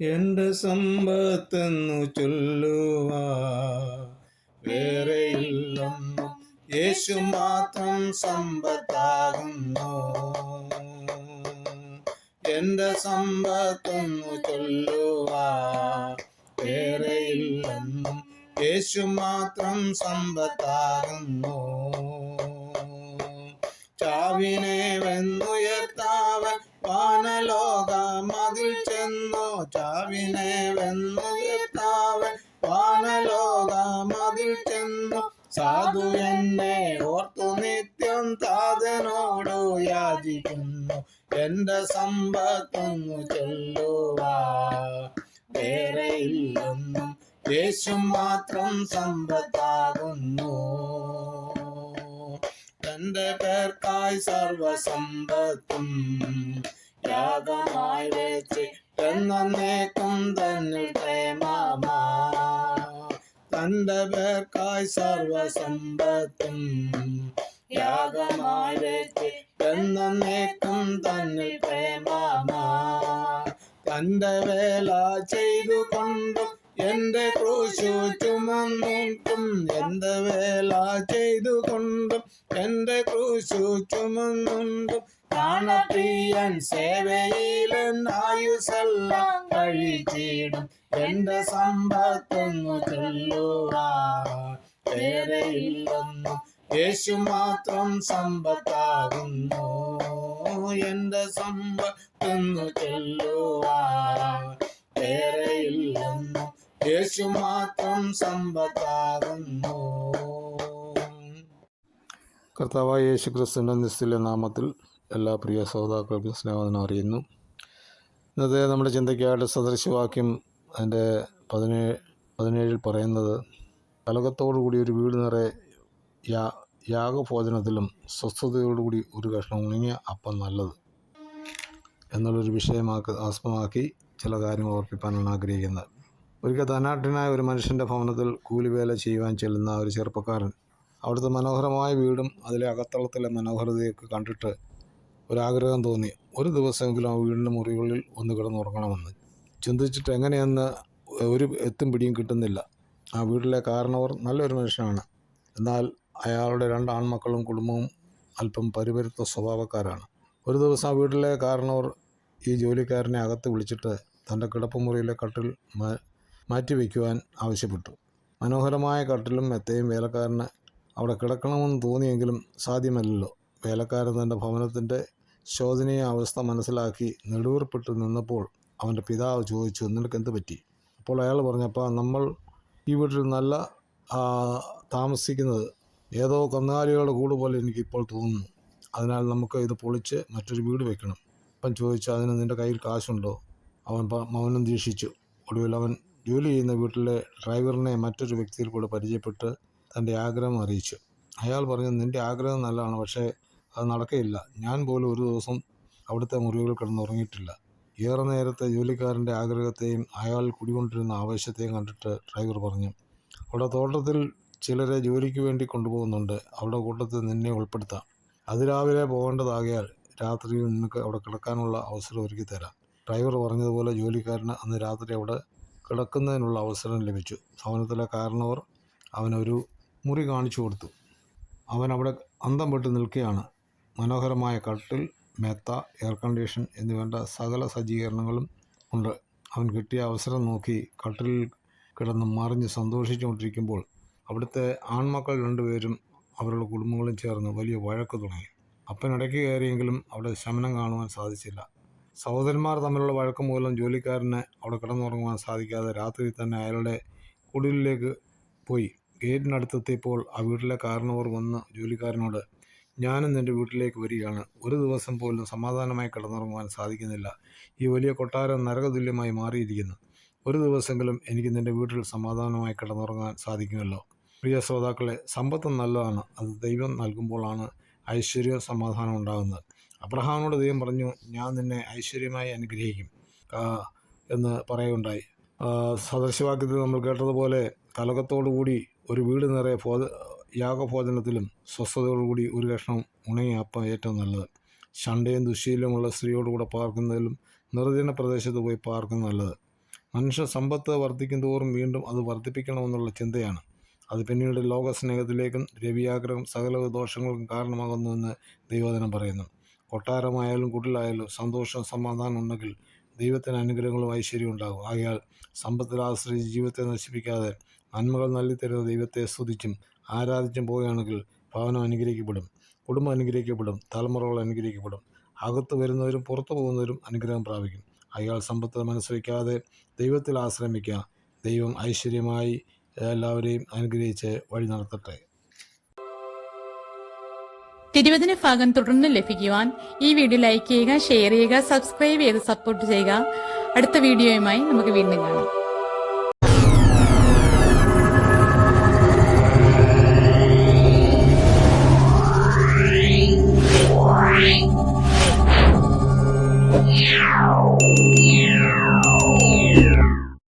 എന്റെ സമ്പത്തെന്നു ചൊല്ലുവാ. വേറെയില്ലെന്നും യേശു മാത്രം സമ്പത്താകുന്നു. എന്റെ സമ്പത്തെന്നു ചൊല്ലുവാ. വേറെയില്ലെന്നും യേശു മാത്രം സമ്പത്താകുന്നു. ചാവിനെ മതിൽ ചെന്നു സാധു എന്നെ ഓർത്തു നിത്യം താതനോടു യാചിക്കുന്നു. എന്റെ സമ്പത്തൊന്നു ചൊല്ലുവാ. വേറെ ഇല്ലെന്നും. യേശു മാത്രം സമ്പത്താകുന്നു. തന്റെ പേർക്കായി സർവസമ്പത്തും യാഗമായി വെച്ച് എന്നേക്കും തന്നിൽ പ്രേമമാ തന്റെ പേർക്കായി സർവസമ്പത്തും യാഗമായി വെച്ച് എന്നേക്കും തന്നിൽ പ്രേമമാ. തന്റെ വേല ചെയ്തുകൊണ്ടും എന്റെ ക്രൂശു ചുമന്നിട്ടും എന്റെ വേല ചെയ്തുകൊണ്ടും എന്റെ ക്രൂശു ചുമന്നുണ്ടും കാണപ്രിയൻ സേവയിലെന്നായുസെല്ലാം കഴിച്ചിടും എന്റെ സമ്പത്തൊന്നു ചൊല്ലുവാറയില്ലെന്നു യേശു മാത്രം സമ്പത്താകുന്നു. എന്റെ സമ്പത്തൊന്നു ചൊല്ലുവാറയില്ലെന്നു യേശു മാത്രം സമ്പത്താകുന്നു. കർത്താവായ യേശു ക്രിസ്തുവിന്റെ നാമത്തിൽ എല്ലാ പ്രിയ ശ്രോതാക്കൾക്കും സ്നേഹം അറിയുന്നു. ഇന്നത്തെ നമ്മുടെ ചിന്തയ്ക്കായിട്ട് സദൃശവാക്യം അതിന്റെ പതിനേഴ് പതിനേഴിൽ പറയുന്നത് കലകത്തോടുകൂടി ഒരു വീട് നിറയെ യാ യാഗഭോജനത്തിലും സ്വസ്ഥതയോടുകൂടി ഒരു കഷ്ണം ഉണങ്ങിയ അപ്പം നല്ലത് എന്നുള്ളൊരു വിഷയമാക്കി ആസ്പദമാക്കി ചില കാര്യങ്ങൾ ഓർപ്പിക്കാനാണ് ആഗ്രഹിക്കുന്നത്. ഒരിക്കൽ ധനാഢ്യനായ ഒരു മനുഷ്യന്റെ ഭവനത്തിൽ കൂലിവേല ചെയ്യുവാൻ ചെല്ലുന്ന ഒരു ചെറുപ്പക്കാരൻ അവിടുത്തെ മനോഹരമായ വീടും അതിലെ അകത്തളത്തിലെ മനോഹരതയൊക്കെ കണ്ടിട്ട് ഒരാഗ്രഹം തോന്നി. ഒരു ദിവസമെങ്കിലും ആ വീടിന്റെ മുറികളിൽ ഒന്ന് കിടന്നുറങ്ങണമെന്ന്. ചിന്തിച്ചിട്ട് എങ്ങനെയെന്ന് ഒരു എത്തും പിടിയും കിട്ടുന്നില്ല. ആ വീട്ടിലെ കാരണവർ നല്ലൊരു മനുഷ്യനാണ്. എന്നാൽ അയാളുടെ രണ്ട് ആൺമക്കളും കുടുംബവും അല്പം പരിപരുത്ത സ്വഭാവക്കാരാണ്. ഒരു ദിവസം ആ വീട്ടിലെ കാരണവർ ഈ ജോലിക്കാരനെ അകത്ത് വിളിച്ചിട്ട് തന്റെ കിടപ്പുമുറിയിലെ കട്ടിൽ മാറ്റി മാറ്റിവെക്കുവാൻ ആവശ്യപ്പെട്ടു. മനോഹരമായ കട്ടിലും മെത്തയും വേലക്കാരന് അവിടെ കിടക്കണമെന്ന് തോന്നിയെങ്കിലും സാധ്യമല്ലല്ലോ. വേലക്കാരൻ തന്റെ ഭവനത്തിന്റെ ശോചനീയ അവസ്ഥ മനസ്സിലാക്കി നെടുവീർപ്പിട്ട് നിന്നപ്പോൾ അവന്റെ പിതാവ് ചോദിച്ചു നിനക്ക് എന്ത് പറ്റി? അപ്പോൾ അയാൾ പറഞ്ഞപ്പോൾ നമ്മൾ ഈ വീട്ടിൽ നല്ല താമസിക്കുന്നത് ഏതോ കന്നുകാലികളുടെ കൂട് പോലെ എനിക്കിപ്പോൾ തോന്നുന്നു. അതിനാൽ നമുക്ക് ഇത് പൊളിച്ച് മറ്റൊരു വീട് വെക്കണം. അപ്പം ചോദിച്ചു അതിന് നിന്റെ കയ്യിൽ കാശുണ്ടോ? അവൻ മൗനം ദീക്ഷിച്ചു ഒടുവിൽ അവൻ ജോലി ചെയ്യുന്ന വീട്ടിലെ ഡ്രൈവറിനെ മറ്റൊരു വ്യക്തിയിൽ കൂടെ പരിചയപ്പെട്ട് തന്റെ ആഗ്രഹം അറിയിച്ചു. അയാൾ പറഞ്ഞു നിന്റെ ആഗ്രഹം നല്ലതാണ് പക്ഷേ അത് നടക്കയില്ല. ഞാൻ പോലും ഒരു ദിവസം അവിടുത്തെ മുറികളിൽ കിടന്നുറങ്ങിയിട്ടില്ല. ഏറെ നേരത്തെ ജോലിക്കാരന്റെ ആഗ്രഹത്തെയും അയാൾ കുടികൊണ്ടിരുന്ന ആവേശത്തെയും കണ്ടിട്ട് ഡ്രൈവർ പറഞ്ഞു അവിടെ തോട്ടത്തിൽ ചിലരെ ജോലിക്ക് വേണ്ടി കൊണ്ടുപോകുന്നുണ്ട്. അവിടെ കൂട്ടത്തിൽ നിന്നെ ഉൾപ്പെടുത്താം. അതിരാവിലെ പോകേണ്ടതാകിയാൽ രാത്രിയിൽ നിനക്ക് അവിടെ കിടക്കാനുള്ള അവസരം ഒരുക്കി തരാം. ഡ്രൈവർ പറഞ്ഞതുപോലെ ജോലിക്കാരന് അന്ന് രാത്രി അവിടെ കിടക്കുന്നതിനുള്ള അവസരം ലഭിച്ചു. ഭവനത്തിലെ കാരണവർ അവനൊരു മുറി കാണിച്ചു കൊടുത്തു. അവൻ അവിടെ അന്തം പെട്ട് നിൽക്കുകയാണ്. മനോഹരമായ കട്ടിൽ മെത്ത എയർ കണ്ടീഷൻ എന്നിവേണ്ട സകല സജ്ജീകരണങ്ങളും ഉണ്ട്. അവൻ കിട്ടിയ അവസരം നോക്കി കട്ടിലിൽ കിടന്ന് മറിഞ്ഞ് സന്തോഷിച്ചുകൊണ്ടിരിക്കുമ്പോൾ അവിടുത്തെ ആൺമക്കൾ രണ്ടുപേരും അവരുടെ കുടുംബങ്ങളും ചേർന്ന് വലിയ വഴക്ക് തുടങ്ങി. അപ്പൻ ഇടയ്ക്ക് കയറിയെങ്കിലും അവിടെ ശമനം കാണുവാൻ സാധിച്ചില്ല. സഹോദരന്മാർ തമ്മിലുള്ള വഴക്ക് മൂലം ജോലിക്കാരന് അവിടെ കിടന്നുറങ്ങുവാൻ സാധിക്കാതെ രാത്രി തന്നെ അയാളുടെ കുടിലിലേക്ക് പോയി. ഗേറ്റിനടുത്തെത്തിയപ്പോൾ ആ വീട്ടിലെ കാരണവർ വന്ന് ജോലിക്കാരനോട് ഞാനും നിന്റെ വീട്ടിലേക്ക് വരികയാണ്. ഒരു ദിവസം പോലും സമാധാനമായി കിടന്നുറങ്ങുവാൻ സാധിക്കുന്നില്ല. ഈ വലിയ കൊട്ടാരം നരകതുല്യമായി മാറിയിരിക്കുന്നു. ഒരു ദിവസമെങ്കിലും എനിക്ക് നിന്റെ വീട്ടിൽ സമാധാനമായി കിടന്നുറങ്ങാൻ സാധിക്കുമല്ലോ. പ്രിയ ശ്രോതാക്കളെ സമ്പത്ത് നല്ലതാണ്. അത് ദൈവം നൽകുമ്പോഴാണ് ഐശ്വര്യവും സമാധാനം ഉണ്ടാകുന്നത്. അബ്രഹാമിനോട് ദൈവം പറഞ്ഞു ഞാൻ നിന്നെ ഐശ്വര്യമായി അനുഗ്രഹിക്കും എന്ന് പറയുകയുണ്ടായി. സദൃശവാക്യത്തിൽ നമ്മൾ കേട്ടതുപോലെ കലകത്തോടുകൂടി ഒരു വീട് നിറയെ ഭോജ യാഗഭോജനത്തിലും സ്വസ്ഥതയോടുകൂടി ഒരു കഷ്ണം ഉണങ്ങിയ അപ്പം ഏറ്റവും നല്ലത്. ശണ്ടയും ദുശീലുമുള്ള സ്ത്രീയോടുകൂടെ പാർക്കുന്നതിലും നിർജന പ്രദേശത്ത് പോയി പാർക്കുന്നത് നല്ലത്. മനുഷ്യ സമ്പത്ത് വർദ്ധിക്കും തോറും വീണ്ടും അത് വർദ്ധിപ്പിക്കണമെന്നുള്ള ചിന്തയാണ്. അത് പിന്നീട് ലോകസ്നേഹത്തിലേക്കും രവിയാഗ്രഹം സകല ദോഷങ്ങൾക്കും കാരണമാകുന്നുവെന്ന് ദൈവദിനം പറയുന്നു. കൊട്ടാരമായാലും കുട്ടിലായാലും സന്തോഷവും സമാധാനം ഉണ്ടെങ്കിൽ ദൈവത്തിന് അനുഗ്രഹങ്ങളും ഐശ്വര്യവും ഉണ്ടാകും ആകയാൽ സമ്പത്തിൽ ആശ്രയിച്ച് ജീവിതത്തെ നശിപ്പിക്കാതെ നന്മകൾ നൽകിത്തരുന്ന ദൈവത്തെ സ്തുതിച്ചും ആരാധിച്ചും പോവുകയാണെങ്കിൽ ഭവനം അനുഗ്രഹിക്കപ്പെടും കുടുംബം അനുഗ്രഹിക്കപ്പെടും തലമുറകൾ അനുഗ്രഹിക്കപ്പെടും. അകത്ത് വരുന്നവരും പുറത്തു പോകുന്നവരും അനുഗ്രഹം പ്രാപിക്കും. അയാൾ സമ്പത്ത് മനസ്സ് ദൈവത്തിൽ ആശ്രമിക്കുക. ദൈവം ഐശ്വര്യമായി എല്ലാവരെയും അനുഗ്രഹിച്ച് വഴി നടത്തട്ടെ. തിരുവചന ഭാഗം തുടർന്ന് ലഭിക്കുവാൻ ഈ വീഡിയോ ലൈക്ക് ചെയ്യുക ഷെയർ ചെയ്യുക സബ്സ്ക്രൈബ് ചെയ്ത് സപ്പോർട്ട് ചെയ്യുക. അടുത്ത വീഡിയോയുമായി നമുക്ക് വീണ്ടും കാണാം.